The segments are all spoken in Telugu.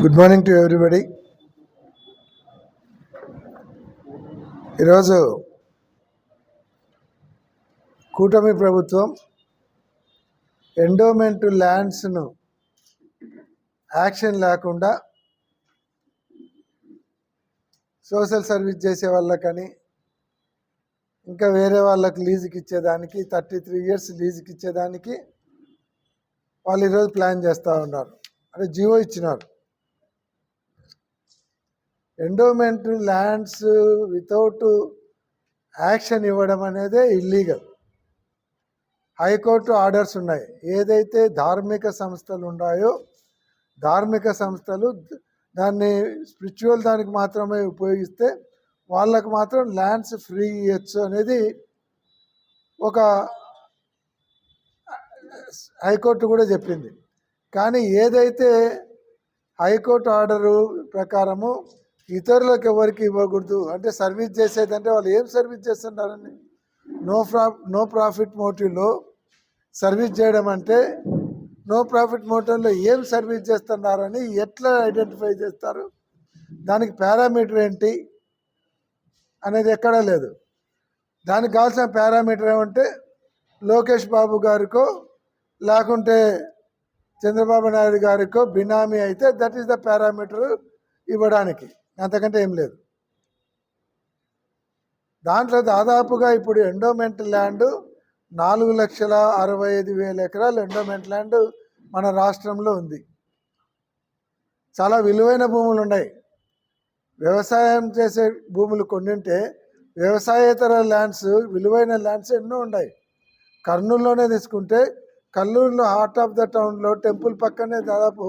గుడ్ మార్నింగ్ టు ఎవ్రీబడి ఈరోజు కూటమి ప్రభుత్వం ఎండోమెంట్ ల్యాండ్స్ను యాక్షన్ లేకుండా సోషల్ సర్వీస్ చేసే వాళ్ళకని ఇంకా వేరే వాళ్ళకి లీజుకి ఇచ్చేదానికి థర్టీ త్రీ ఇయర్స్ లీజుకి ఇచ్చేదానికి వాళ్ళు ఈరోజు ప్లాన్ చేస్తూ ఉన్నారు. అంటే జియో ఇచ్చినారు. ఎండోమెంట్ ల్యాండ్స్ వితౌట్ యాక్షన్ ఇవ్వడం అనేదే ఇల్లీగల్ హైకోర్టు ఆర్డర్స్ ఉన్నాయి. ఏదైతే ధార్మిక సంస్థలు ఉన్నాయో ధార్మిక సంస్థలు దాన్ని స్పిరిచువల్ దానికి మాత్రమే ఉపయోగిస్తే వాళ్ళకు మాత్రం ల్యాండ్స్ ఫ్రీ ఇవ్వచ్చు అనేది ఒక హైకోర్టు కూడా చెప్పింది. కానీ ఏదైతే హైకోర్టు ఆర్డరు ప్రకారము ఇతరులకు ఎవరికి ఇవ్వకూడదు. అంటే సర్వీస్ చేసేదంటే వాళ్ళు ఏం సర్వీస్ చేస్తున్నారని నో ప్రా నో ప్రాఫిట్ మోటివ్లో సర్వీస్ చేయడం అంటే నో ప్రాఫిట్ మోటివ్లో ఏం సర్వీస్ చేస్తున్నారని ఎట్లా ఐడెంటిఫై చేస్తారు? దానికి పారామీటర్ ఏంటి? అనేది ఎక్కడా లేదు. దానికి కావాల్సిన పారామీటర్ ఏమంటే లోకేష్ బాబు గారికో లేకుంటే చంద్రబాబు నాయుడు గారికో బినామీ అయితే దట్ ఈస్ ద పారామీటర్ ఇవ్వడానికి. అంతకంటే ఏం లేదు. దాంట్లో దాదాపుగా ఇప్పుడు ఎండోమెంట్ ల్యాండ్ నాలుగు లక్షల అరవై ఐదు వేల ఎకరాలు ఎండోమెంట్ ల్యాండ్ మన రాష్ట్రంలో ఉంది. చాలా విలువైన భూములు ఉన్నాయి. వ్యవసాయం చేసే భూములు కొన్నింటే వ్యవసాయేతర ల్యాండ్స్ విలువైన ల్యాండ్స్ ఎన్నో ఉన్నాయి. కర్నూలులోనే తీసుకుంటే కర్నూలులో హార్ట్ ఆఫ్ ద టౌన్లో టెంపుల్ పక్కనే దాదాపు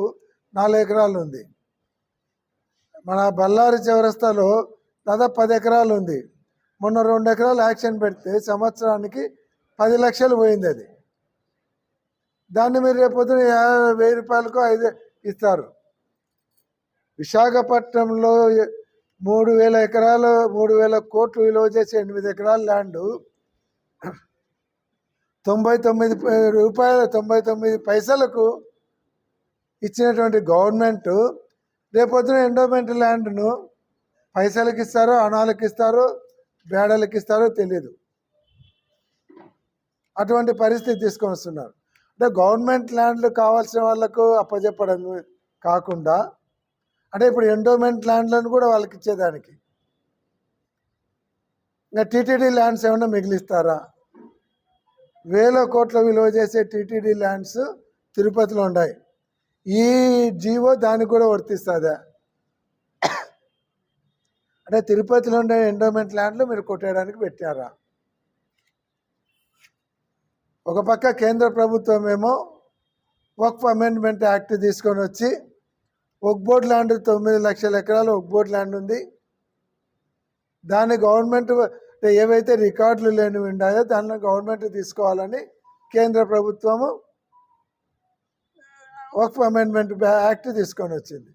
నాలుగు ఎకరాలు ఉంది. మన బళ్ళారి చౌరస్తాలో దాదాపు పది ఎకరాలు ఉంది. మొన్న రెండు ఎకరాలు యాక్షన్ పెడితే సంవత్సరానికి పది లక్షలు పోయింది అది. దాన్ని మీరు రేపొద్దున వెయ్యి రూపాయలకు ఐదు ఇస్తారు. విశాఖపట్నంలో మూడు వేల ఎకరాలు మూడు వేల కోట్లు విలువ చేసే ఎనిమిది ఎకరాల ల్యాండ్ తొంభై తొమ్మిది రూపాయల తొంభై తొమ్మిది పైసలకు ఇచ్చినటువంటి గవర్నమెంట్ రేపొద్దున ఎండోమెంట్ ల్యాండ్ను పైసలకి ఇస్తారో అణాలకి ఇస్తారో బేడలకి ఇస్తారో తెలియదు అటువంటి పరిస్థితి తీసుకొని వస్తున్నారు అంటే గవర్నమెంట్ ల్యాండ్లు కావాల్సిన వాళ్ళకు అప్పచెప్పడం కాకుండా అంటే ఇప్పుడు ఎండోమెంట్ ల్యాండ్లను కూడా వాళ్ళకి ఇచ్చేదానికి ఇంకా టీటీడీ ల్యాండ్స్ ఏమైనా మిగిలిస్తారా? వేల కోట్ల విలువ చేసే టీటీడీ ల్యాండ్స్ తిరుపతిలో ఉన్నాయి. ఈ జీవో దానికి కూడా వర్తిస్తుందా. అంటే తిరుపతిలో ఉండే ఎండోమెంట్ ల్యాండ్లు మీరు కొట్టేయడానికి పెట్టారా? ఒక పక్క కేంద్ర ప్రభుత్వం ఏమో వక్ఫ్ అమెండ్మెంట్ యాక్ట్ తీసుకొని వచ్చి ఒక బోర్డ్ ల్యాండ్ తొమ్మిది లక్షల ఎకరాలు ఒక బోర్డ్ ల్యాండ్ ఉంది. దాన్ని గవర్నమెంట్ ఏవైతే రికార్డులు లేనివి ఉన్నాయో దాన్ని గవర్నమెంట్ తీసుకోవాలని కేంద్ర ప్రభుత్వము వక్ఫ్ అమెండ్మెంట్ యాక్ట్ తీసుకొని వచ్చింది.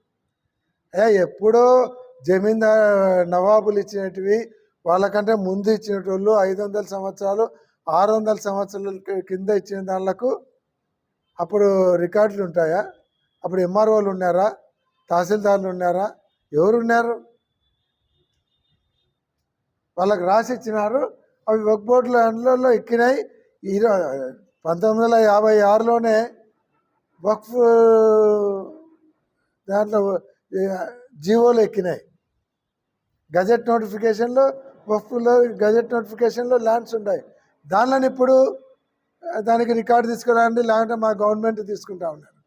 ఏ ఎప్పుడో జమీందార్ నవాబులు ఇచ్చినటివి వాళ్ళకంటే ముందు ఇచ్చినటోళ్ళు ఐదు వందల సంవత్సరాలు ఆరు వందల సంవత్సరాల కింద ఇచ్చిన దానిలకు అప్పుడు రికార్డులు ఉంటాయా? అప్పుడు ఎంఆర్ఓలు ఉన్నారా? తహసీల్దార్లు ఉన్నారా? ఎవరున్నారు? వాళ్ళకి రాసి ఇచ్చినారు అవి వక్ బోర్డుల అందులో ఎక్కినాయి. ఇరవై పంతొమ్మిది వందల యాభై ఆరులోనే వక్ఫ్ దాంట్లో జీవోలు ఎక్కినాయి. గజెట్ నోటిఫికేషన్లో వక్ఫ్లో గజెట్ నోటిఫికేషన్లో ల్యాండ్స్ ఉన్నాయి. దానిలో ఇప్పుడు దానికి రికార్డు తీసుకురాండి లేకుంటే మా గవర్నమెంట్ తీసుకుంటా ఉన్నారు.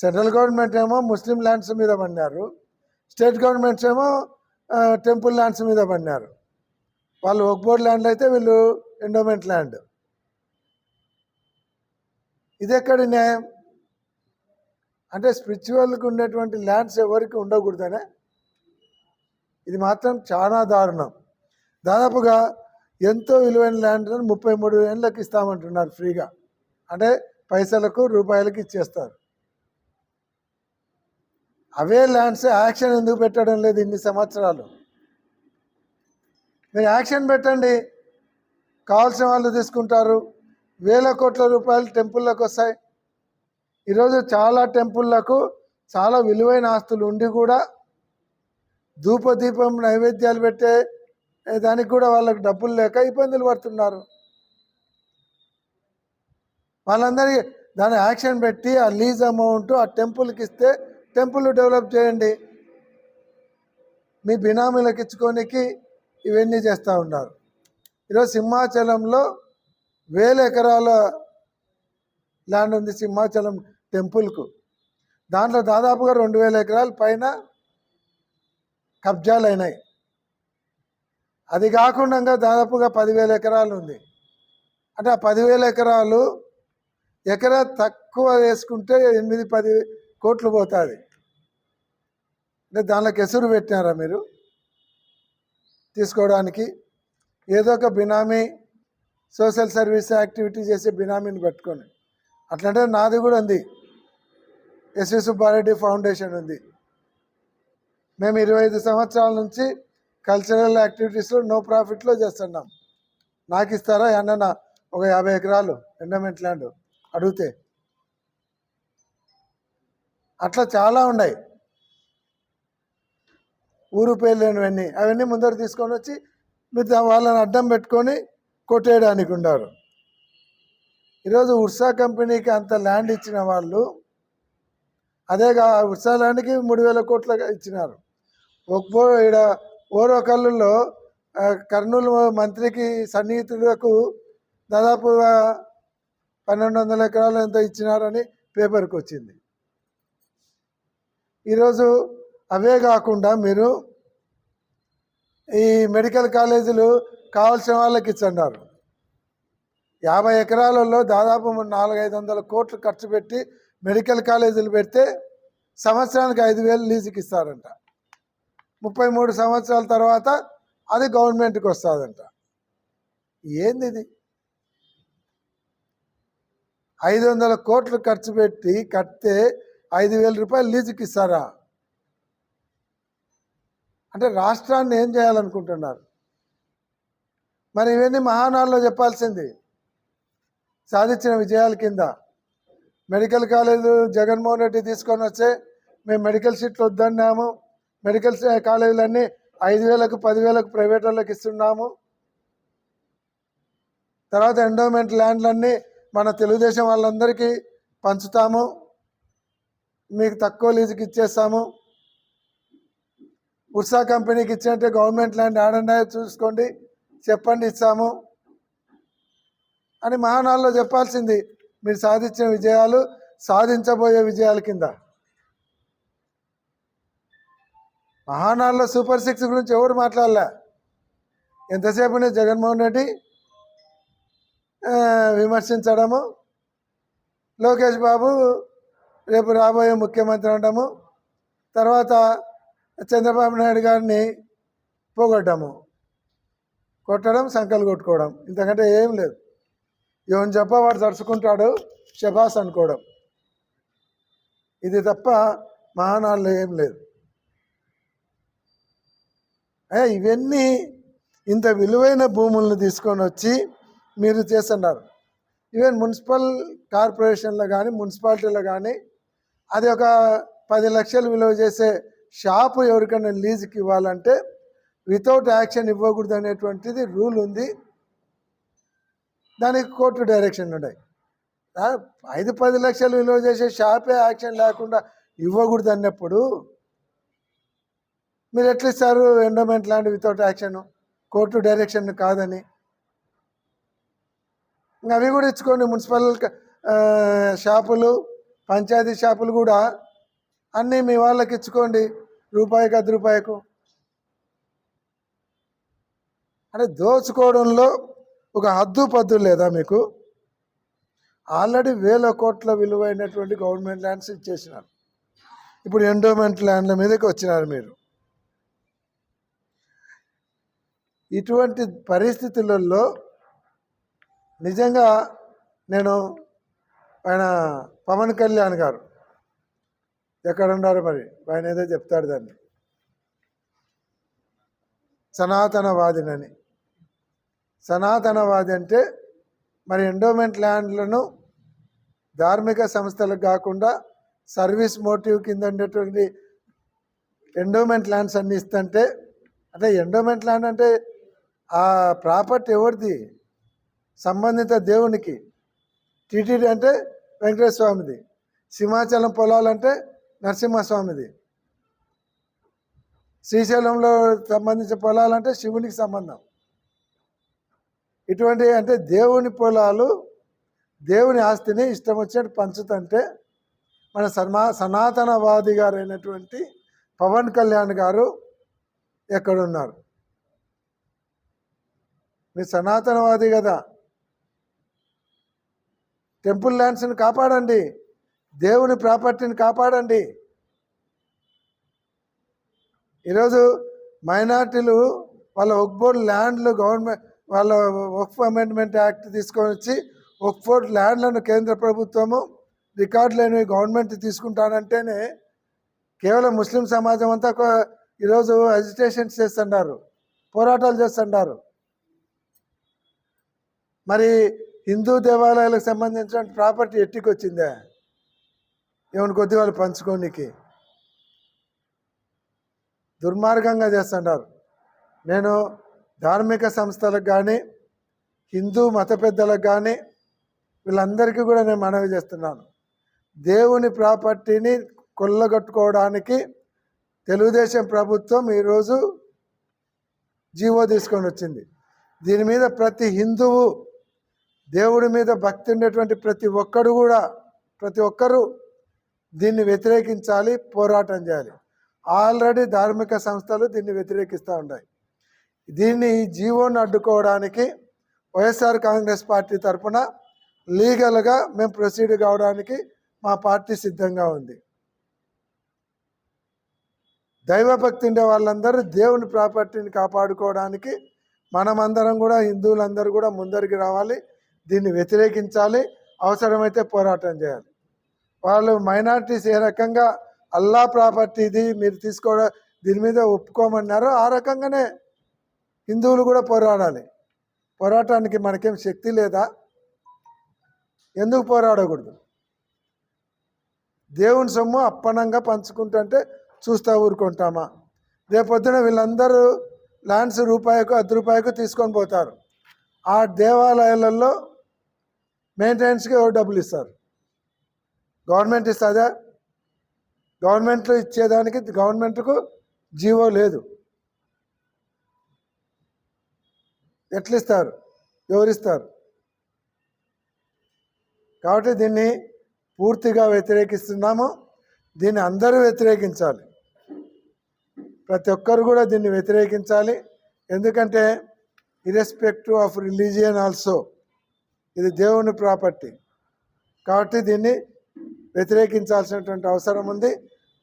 సెంట్రల్ గవర్నమెంట్ ఏమో ముస్లిం ల్యాండ్స్ మీద పడినారు. స్టేట్ గవర్నమెంట్స్ ఏమో టెంపుల్ ల్యాండ్స్ మీద పడినారు. వాళ్ళు ఒక బోర్డ్ ల్యాండ్ అయితే వీళ్ళు ఎండోమెంట్ ల్యాండ్. ఇది న్యాయం అంటే స్పిరిచువల్కి ఉండేటువంటి ల్యాండ్స్ ఎవరికి ఉండకూడదనే? ఇది మాత్రం చాలా దారుణం. దాదాపుగా ఎంతో విలువైన ల్యాండ్ ముప్పై మూడు ఏళ్ళకి ఇస్తామంటున్నారు ఫ్రీగా. అంటే పైసలకు రూపాయలకి ఇచ్చేస్తారు. అవే ల్యాండ్స్ యాక్షన్ ఎందుకు పెట్టడం లేదు ఇన్ని సంవత్సరాలు? మీరు యాక్షన్ పెట్టండి. కావాల్సిన వాళ్ళు తీసుకుంటారు. వేల కోట్ల రూపాయలు టెంపుల్లోకి వస్తాయి. ఈరోజు చాలా టెంపుల్లకు చాలా విలువైన ఆస్తులు ఉండి కూడా ధూపదీపం నైవేద్యాలు పెట్టే దానికి కూడా వాళ్ళకి డబ్బులు లేక ఇబ్బందులు పడుతున్నారు. వాళ్ళందరికీ దాని యాక్షన్ పెట్టి ఆ లీజ్ అమౌంట్ ఆ టెంపుల్కి ఇస్తే టెంపుల్ డెవలప్ చేయండి. మీ బినామీలకు ఇచ్చుకోనికి ఇవన్నీ చేస్తూ ఉన్నారు. ఈరోజు సింహాచలంలో వేల ఎకరాల ల్యాండ్ ఉంది సింహాచలం టెంపుల్కు. దాంట్లో దాదాపుగా రెండు వేల ఎకరాల పైన కబ్జాలు అయినాయి. అది కాకుండా దాదాపుగా పదివేల ఎకరాలు ఉంది. అంటే ఆ పదివేల ఎకరాలు ఎకరా తక్కువ వేసుకుంటే ఎనిమిది పది కోట్లు పోతుంది. అంటే దానిలోకి ఎసురు పెట్టినారా మీరు? తీసుకోవడానికి ఏదో ఒక బినామీ సోషల్ సర్వీస్ యాక్టివిటీ చేసే బినామీని పెట్టుకొని. అట్లంటే నాది కూడా ఉంది. ఎస్వి సుబ్బారెడ్డి ఫౌండేషన్ ఉంది. మేము ఇరవై ఐదు సంవత్సరాల నుంచి కల్చరల్ యాక్టివిటీస్లో నో ప్రాఫిట్లో చేస్తున్నాం. నాకు ఇస్తారా? అన్న ఒక యాభై ఎకరాలు ఎండమెంట్ ల్యాండ్ అడిగితే. అట్లా చాలా ఉన్నాయి. ఊరు పేర్లేనివన్నీ అవన్నీ ముందర తీసుకొని వచ్చి మీరు వాళ్ళని అడ్డం పెట్టుకొని కొట్టేయడానికి ఉన్నారు ఈరోజు ఉర్సా కంపెనీకి అంత ల్యాండ్ ఇచ్చిన వాళ్ళు అదే కా ఉర్సా ల్యాండ్కి మూడు వేల కోట్ల ఇచ్చినారు. ఒక్కో ఈడ ఓరో కళ్ళుల్లో కర్నూలు మంత్రికి సన్నిహితులకు దాదాపుగా పన్నెండు వందల ఎకరాలు ఎంత ఇచ్చినారని పేపర్కి వచ్చింది ఈరోజు అవే కాకుండా మీరు ఈ మెడికల్ కాలేజీలు కావాల్సిన వాళ్ళకి ఇచ్చన్నారు. యాభై ఎకరాలలో దాదాపు నాలుగైదు వందల కోట్లు ఖర్చు పెట్టి మెడికల్ కాలేజీలు పెడితే సంవత్సరానికి ఐదు వేలు లీజుకి ఇస్తారంట. ముప్పై మూడు సంవత్సరాల తర్వాత అది గవర్నమెంట్కి వస్తుందంట. ఏంది ఇది? ఐదు వందల కోట్లు ఖర్చు పెట్టి కడితే ఐదు వేల రూపాయలు లీజుకి ఇస్తారా? అంటే రాష్ట్రాన్ని ఏం చేయాలనుకుంటున్నారు? మరి ఇవన్నీ మహానాడులో చెప్పాల్సింది. సాధించిన విజయాల కింద. మెడికల్ కాలేజ్ జగన్మోహన్ రెడ్డి తీసుకొని వచ్చే మేము మెడికల్ సీట్లు వద్దన్నాము. మెడికల్ కాలేజీలన్నీ ఐదు వేలకు పదివేలకు ప్రైవేట్ వాళ్ళకి ఇస్తున్నాము. తర్వాత ఎండోమెంట్ ల్యాండ్లన్నీ మన తెలుగుదేశం వాళ్ళందరికీ పంచుతాము. మీకు తక్కువ లీజుకి ఇచ్చేస్తాము. ఉర్సా కంపెనీకి ఇచ్చినట్టే గవర్నమెంట్ ల్యాండ్ ఆడండా చూసుకోండి. చెప్పండి ఇస్తాము అని మహానాల్లో చెప్పాల్సింది. మీరు సాధించిన విజయాలు సాధించబోయే విజయాల కింద. మహానాడులో సూపర్ సిక్స్ గురించి ఎవరు మాట్లాడలే? ఎంతసేపు నేను జగన్మోహన్ రెడ్డి విమర్శించడము? లోకేష్ బాబు రేపు రాబోయే ముఖ్యమంత్రి అనడము తర్వాత చంద్రబాబు నాయుడు గారిని పోగొట్టము కొట్టడం సంకలు కొట్టుకోవడం. ఇంతకంటే ఏం లేదు. ఏమని చెప్ప వాడు తడుచుకుంటాడు? శబాస్ అనుకోవడం. ఇది తప్ప మహానాళ్ళు ఏం లేదు. ఇవన్నీ ఇంత విలువైన భూములను తీసుకొని వచ్చి మీరు చేస్తున్నారు. ఈవెన్ మున్సిపల్ కార్పొరేషన్లో కానీ మున్సిపాలిటీలో కానీ అది ఒక పది లక్షలు విలువ చేసే షాపు ఎవరికైనా లీజుకి ఇవ్వాలంటే వితౌట్ యాక్షన్ ఇవ్వకూడదు అనేటువంటిది రూల్ ఉంది. దానికి కోర్టు డైరెక్షన్ ఉన్నాయి. ఐదు పది లక్షలు విలువ చేసే షాపే యాక్షన్ లేకుండా ఇవ్వకూడదు అన్నప్పుడు మీరు ఎట్లా ఇస్తారు ఎండోమెంట్ లాంటి వితౌట్ యాక్షన్ కోర్టు డైరెక్షన్ కాదని. ఇంకా అవి కూడా ఇచ్చుకోండి. మున్సిపల్ షాపులు పంచాయతీ షాపులు కూడా అన్నీ మీ వాళ్ళకి ఇచ్చుకోండి. రూపాయికి అర్ధ రూపాయకు అంటే దోచుకోవడంలో ఒక హద్దు పద్దు లేదా మీకు? ఆల్రెడీ వేల కోట్ల విలువైనటువంటి గవర్నమెంట్ ల్యాండ్స్ ఇచ్చేసినారు. ఇప్పుడు ఎండోమెంట్ ల్యాండ్ల మీదకి వచ్చినారు మీరు. ఇటువంటి పరిస్థితులలో నిజంగా నేను ఆయన పవన్ కళ్యాణ్ గారు ఎక్కడ ఉన్నారు మరి? ఆయన ఏదో చెప్తాడు దాన్ని. సనాతనవాదినని. సనాతనవాది అంటే మరి ఎండోమెంట్ ల్యాండ్లను ధార్మిక సంస్థలకు కాకుండా సర్వీస్ మోటివ్ కింద ఉండేటువంటి ఎండోమెంట్ ల్యాండ్స్ అన్ని ఇస్తుంటే అంటే ఎండోమెంట్ ల్యాండ్ అంటే ఆ ప్రాపర్టీ ఎవరిది? సంబంధిత దేవునికి. టీటీడీ అంటే వెంకటేశ్వర స్వామిది సింహాచలం పొలాలంటే నరసింహస్వామిది. శ్రీశైలంలో సంబంధించిన పొలాలంటే శివునికి సంబంధం. ఇటువంటి అంటే దేవుని పొలాలు దేవుని ఆస్తిని ఇష్టం వచ్చినట్టు పంచుతంటే మన సన్మా సనాతనవాది గారు అయినటువంటి పవన్ కళ్యాణ్ గారు ఎక్కడున్నారు? మీరు సనాతనవాది కదా. టెంపుల్ ల్యాండ్స్ని కాపాడండి. దేవుని ప్రాపర్టీని కాపాడండి. ఈరోజు మైనార్టీలు వాళ్ళ ఒక్బోర్డ్ ల్యాండ్లు గవర్నమెంట్ వాళ్ళ వక్ఫ్ అమెండ్మెంట్ యాక్ట్ తీసుకొని వచ్చి ఒక్ఫోర్డ్ ల్యాండ్లను కేంద్ర ప్రభుత్వము రికార్డు లేని గవర్నమెంట్ తీసుకుంటానంటేనే కేవలం ముస్లిం సమాజం అంతా ఒక- ఈరోజు అజిటేషన్స్ చేస్తున్నారు పోరాటాలు చేస్తున్నారు. మరి హిందూ దేవాలయాలకు సంబంధించిన ప్రాపర్టీ ఎట్టికి వచ్చిందా ఏమని కొద్ది వాళ్ళు పంచుకోనికి. దుర్మార్గంగా చేస్తున్నారు. నేను ధార్మిక సంస్థలకు కానీ హిందూ మత పెద్దలకు కానీ వీళ్ళందరికీ కూడా నేను మనవి చేస్తున్నాను. దేవుని ప్రాపర్టీని కొల్లగొట్టుకోవడానికి తెలుగుదేశం ప్రభుత్వం ఈరోజు జీవో తీసుకొని వచ్చింది. దీని మీద ప్రతి హిందువు దేవుడి మీద భక్తి ఉండేటువంటి ప్రతి ఒక్కడు కూడా ప్రతి ఒక్కరూ దీన్ని వ్యతిరేకించాలి పోరాటం చేయాలి. ఆల్రెడీ ధార్మిక సంస్థలు దీన్ని వ్యతిరేకిస్తూ ఉన్నాయి. దీన్ని ఈ జీవోని అడ్డుకోవడానికి వైఎస్ఆర్ కాంగ్రెస్ పార్టీ తరఫున లీగల్గా మేము ప్రొసీడ్ కావడానికి మా పార్టీ సిద్ధంగా ఉంది. దైవభక్తి ఉండే వాళ్ళందరూ దేవుని ప్రాపర్టీని కాపాడుకోవడానికి మనమందరం కూడా హిందువులందరూ కూడా ముందరికి రావాలి. దీన్ని వ్యతిరేకించాలి. అవసరమైతే పోరాటం చేయాలి. వాళ్ళు మైనార్టీస్ ఏ రకంగా అల్లా ప్రాపర్టీ ఇది మీరు తీసుకోవడం దీని మీద ఒప్పుకోమన్నారో ఆ రకంగానే హిందువులు కూడా పోరాడాలి. పోరాటానికి మనకేం శక్తి లేదా? ఎందుకు పోరాడకూడదు? దేవుని సొమ్ము అప్పనంగా పంచుకుంటుంటే చూస్తూ ఊరుకుంటామా? రేపొద్దున వీళ్ళందరూ ల్యాండ్స్ రూపాయకు అర్ధ రూపాయకు తీసుకొని పోతారు. ఆ దేవాలయాలలో మెయింటెనెన్స్కి ఎవరు డబ్బులు ఇస్తారు? గవర్నమెంట్ ఇస్తుందా? గవర్నమెంట్లో ఇచ్చేదానికి గవర్నమెంట్కు జీవో లేదు. ఎట్లా ఇస్తారు కాబట్టి దీన్ని పూర్తిగా వ్యతిరేకిస్తున్నాము. దీన్ని అందరూ వ్యతిరేకించాలి. ప్రతి ఒక్కరు కూడా దీన్ని వ్యతిరేకించాలి. ఎందుకంటే ఇరెస్పెక్టివ్ ఆఫ్ రిలీజియన్ ఆల్సో ఇది దేవుని ప్రాపర్టీ కాబట్టి దీన్ని వ్యతిరేకించాల్సినటువంటి అవసరం ఉంది.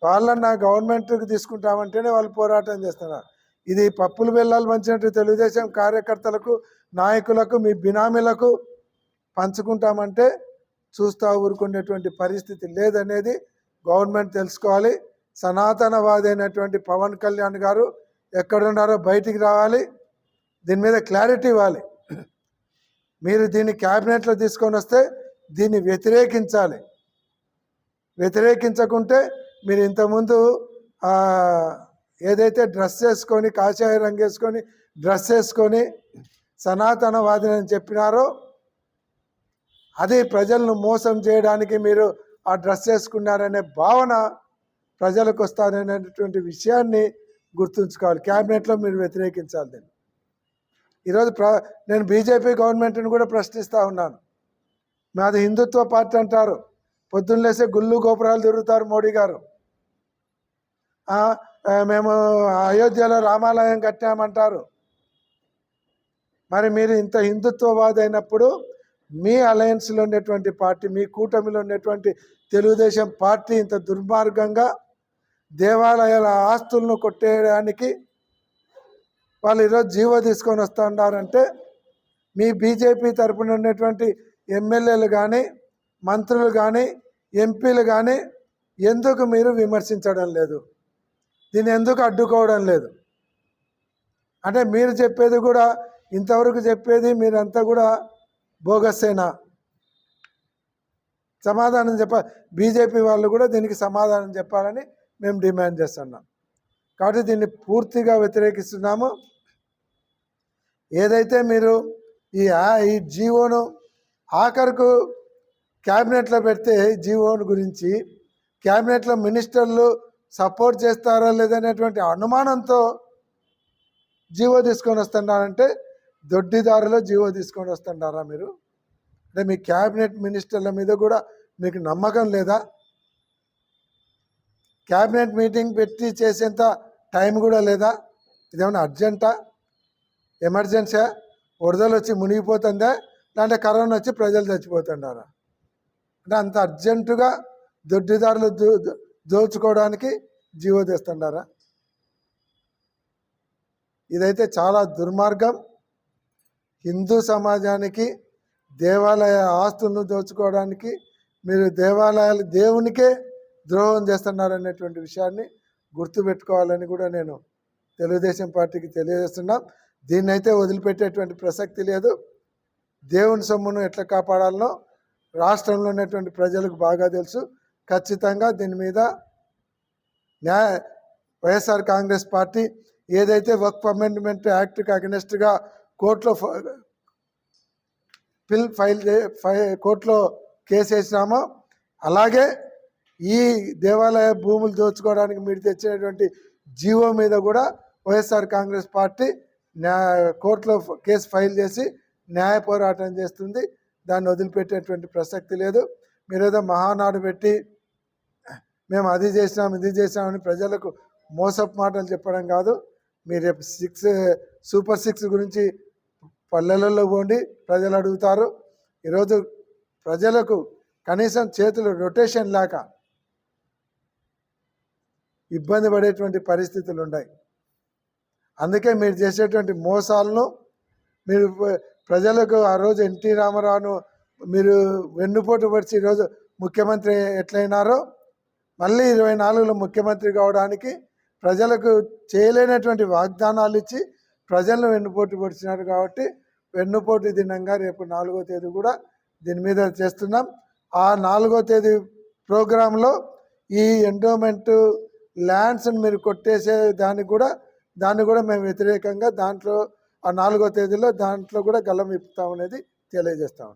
వాళ్ళని నా గవర్నమెంట్కి తీసుకుంటామంటేనే వాళ్ళు పోరాటం చేస్తున్నారు. ఇది పప్పులు బెల్లాలు పంచినట్టు తెలుగుదేశం కార్యకర్తలకు నాయకులకు మీ బినామీలకు పంచుకుంటామంటే చూస్తూ ఊరుకునేటువంటి పరిస్థితి లేదనేది గవర్నమెంట్ తెలుసుకోవాలి. సనాతనవాది అయినటువంటి పవన్ కళ్యాణ్ గారు ఎక్కడున్నారో బయటికి రావాలి. దీని మీద క్లారిటీ ఇవ్వాలి. మీరు దీన్ని క్యాబినెట్లో తీసుకొని వస్తే దీన్ని వ్యతిరేకించాలి. వ్యతిరేకించకుంటే మీరు ఇంతకుముందు ఏదైతే డ్రెస్ వేసుకొని కాషాయ రంగు వేసుకొని డ్రెస్ వేసుకొని సనాతనవాదిని అని చెప్పినారో అది ప్రజలను మోసం చేయడానికి మీరు ఆ డ్రెస్ వేసుకున్నారనే భావన ప్రజలకు వస్తారనేటువంటి విషయాన్ని గుర్తుంచుకోవాలి. క్యాబినెట్లో మీరు వ్యతిరేకించాలి దీన్ని. ఈరోజు ప్ర నేను బీజేపీ గవర్నమెంట్ని కూడా ప్రశ్నిస్తూ ఉన్నాను. మాది హిందుత్వ పార్టీ అంటారు. పొద్దున్నేసే గుళ్ళు గోపురాలు తిరుగుతారు మోడీ గారు. మేము అయోధ్యలో రామాలయం కట్టామంటారు. మరి మీరు ఇంత హిందుత్వవాది అయినప్పుడు మీ అలయన్స్లో ఉండేటువంటి పార్టీ మీ కూటమిలో ఉన్నటువంటి తెలుగుదేశం పార్టీ ఇంత దుర్మార్గంగా దేవాలయాల ఆస్తులను కొట్టేయడానికి వాళ్ళు ఈరోజు జీవో తీసుకొని వస్తున్నారంటే మీ బీజేపీ తరపున ఉన్నటువంటి ఎమ్మెల్యేలు కానీ మంత్రులు కానీ ఎంపీలు కానీ ఎందుకు మీరు విమర్శించడం లేదు? దీన్ని ఎందుకు అడ్డుకోవడం లేదు? అంటే మీరు చెప్పేది కూడా ఇంతవరకు చెప్పేది మీరంతా కూడా బోగస్సేనా సమాధానం చెప్ప బీజేపీ వాళ్ళు కూడా దీనికి సమాధానం చెప్పాలని మేము డిమాండ్ చేస్తున్నాం. కాబట్టి దీన్ని పూర్తిగా వ్యతిరేకిస్తున్నాము. ఏదైతే మీరు ఈ ఈ జీవోను ఆఖరుకు క్యాబినెట్లో పెడితే జీవోను గురించి క్యాబినెట్లో మినిస్టర్లు సపోర్ట్ చేస్తారా లేదనేటువంటి అనుమానంతో జీవో తీసుకొని వస్తున్నారంటే దొడ్డిదారిలో జీవో తీసుకొని వస్తున్నారా మీరు? అంటే మీ క్యాబినెట్ మినిస్టర్ల మీద కూడా మీకు నమ్మకం లేదా? క్యాబినెట్ మీటింగ్ పెట్టి చేసేంత టైం కూడా లేదా? ఇదేమన్నా అర్జెంటా? ఎమర్జెన్సీ వరదలు వచ్చి మునిగిపోతుందా? లేదంటే కరోనా వచ్చి ప్రజలు చచ్చిపోతున్నారా? అంటే అంత అర్జెంటుగా దొడ్డిదారులు దోచుకోవడానికి జీవో తెస్తుండారా? ఇదైతే చాలా దుర్మార్గం. హిందూ సమాజానికి దేవాలయ ఆస్తులను దోచుకోవడానికి మీరు దేవాలయాలు దేవునికే ద్రోహం చేస్తున్నారనేటువంటి విషయాన్ని గుర్తుపెట్టుకోవాలని కూడా నేను తెలుగుదేశం పార్టీకి తెలియజేస్తున్నాం. దీన్ని అయితే వదిలిపెట్టేటువంటి ప్రసక్తి లేదు. దేవుని సొమ్మును ఎట్లా కాపాడాలనో రాష్ట్రంలో ఉన్నటువంటి ప్రజలకు బాగా తెలుసు. ఖచ్చితంగా దీని మీద న్యాయ వైఎస్ఆర్ కాంగ్రెస్ పార్టీ ఏదైతే వర్క్ అమెండ్మెంట్ యాక్ట్కి అగెనిస్ట్గా కోర్టులో ఫిల్ పిల్ ఫైల్ ఫై కోర్టులో కేసు వేసినామో అలాగే ఈ దేవాలయ భూములు దోచుకోవడానికి మీరు తెచ్చినటువంటి జీవో మీద కూడా వైఎస్ఆర్ కాంగ్రెస్ పార్టీ న్యాయ కోర్టులో కేసు ఫైల్ చేసి న్యాయ పోరాటం చేస్తుంది. దాన్ని వదిలిపెట్టేటువంటి ప్రసక్తి లేదు. మీరేదో మహానాడు పెట్టి మేము అది చేసినాం ఇది చేసినామని ప్రజలకు మోసపు మాటలు చెప్పడం కాదు. మీరు రేపు సిక్స్ సూపర్ సిక్స్ గురించి పల్లెలలో పోండి ప్రజలు అడుగుతారు. ఈరోజు ప్రజలకు కనీసం చేతులు రొటేషన్ లేక ఇబ్బంది పడేటువంటి పరిస్థితులు ఉన్నాయి. అందుకే మీరు చేసేటువంటి మోసాలను మీరు ప్రజలకు ఆ రోజు ఎన్టీ రామారావును మీరు వెన్నుపోటు పడిచి ఈరోజు ముఖ్యమంత్రి ఎట్లయినారో మళ్ళీ ఇరవై నాలుగులో ముఖ్యమంత్రి కావడానికి ప్రజలకు చేయలేనటువంటి వాగ్దానాలు ఇచ్చి ప్రజలను వెన్నుపోటు పొడిచినారు కాబట్టి వెన్నుపోటు దినంగా రేపు నాలుగో తేదీ కూడా దీని మీద చేస్తున్నాం. ఆ నాలుగో తేదీ ప్రోగ్రాంలో ఈ ఎండోమెంట్ ల్యాండ్స్ని మీరు కొట్టేసే దానికి కూడా దాన్ని కూడా మేము వ్యతిరేకంగా దాంట్లో ఆ నాలుగో తేదీలో దాంట్లో కూడా గల్లం ఇప్పుతామనేది తెలియజేస్తా తెలియజేస్తాం